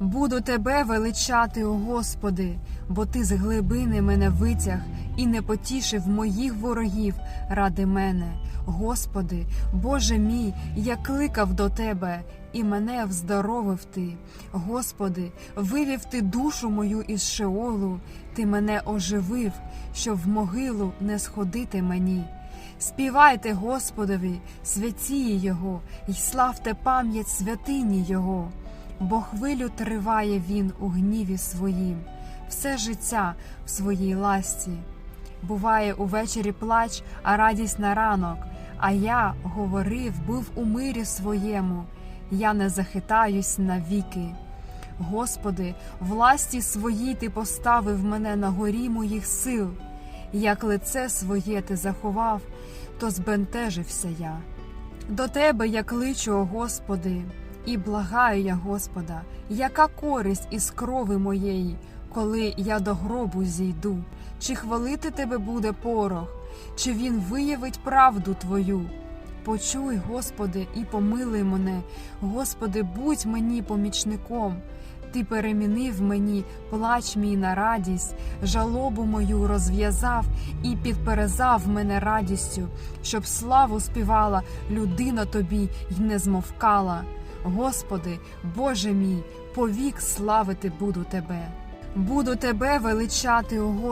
Буду тебе величати, о Господи, бо ти з глибини мене витяг і не потішив моїх ворогів ради мене. Господи, Боже мій, я кликав до Тебе, і мене вздоровив Ти. Господи, вивів Ти душу мою із Шеолу, Ти мене оживив, щоб в могилу не сходити мені. Співайте Господові, святії Його, й славте пам'ять святині Його, бо хвилю триває Він у гніві своїм, все життя в своїй ласті. Буває увечері плач, а радість на ранок. А я говорив, був у мирі своєму, я не захитаюсь навіки. Господи, власті своїй ти поставив мене на горі моїх сил, як лице своє ти заховав, то збентежився я. До тебе я кличу, о Господи, і благаю я Господа, яка користь із крови моєї, коли я до гробу зійду, чи хвалити тебе буде порох, чи він виявить правду Твою. Почуй, Господи, і помилуй мене, Господи, будь мені помічником. Ти перемінив мені плач мій на радість, жалобу мою розв'язав і підперезав мене радістю, щоб славу співала людина тобі й не змовкала. Господи, Боже мій, повік славити буду тебе. Буду тебе величати, Господи.